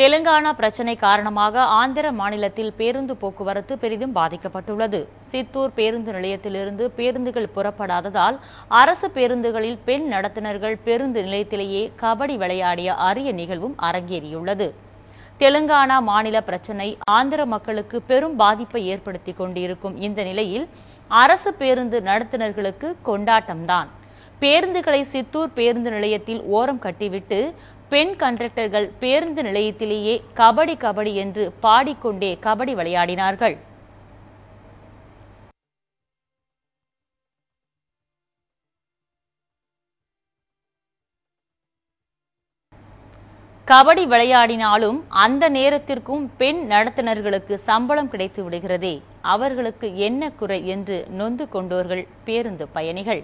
தெலுங்கானா பிரச்சினை காரணமாக ஆந்திர மாநிலத்தில் பேருந்து போக்குவரத்து பெரிதும் பாதிக்கப்பட்டுள்ளது. சித்தூர் பேருந்து நிலையத்திலிருந்து பேருந்துகள் புறப்படாததால் அரசு பேருந்துகளில் பெண் நடத்துனர்கள் பேருந்து நிலையத்திலேயே கபடி விளையாடிய அரிய நிகழ்வும் அரங்கேறியுள்ளது. தெலுங்கானா மாநில பிரச்சினை ஆந்திர மக்களுக்கு பெரும் பாதிப்பை ஏற்படுத்தி கொண்டிருக்கும் இந்த நிலையில் அரசு பேருந்து நடத்துனர்களுக்கு கொண்டாட்டம்தான். பேருந்துகளை சித்தூர் பேருந்து நிலையத்தில் ஓரம் கட்டிவிட்டு பெண் கண்டக்டர்கள் பேருந்து நிலையத்திலேயே கபடி கபடி என்று பாடிக்கொண்டே கபடி விளையாடினார்கள். கபடி விளையாடினாலும் அந்த நேரத்திற்கும் பெண் நடத்துனர்களுக்கு சம்பளம் கிடைத்து விடுகிறதே. அவர்களுக்கு என்ன குறை என்று நொந்து கொண்டோர்கள் பேருந்து பயணிகள்.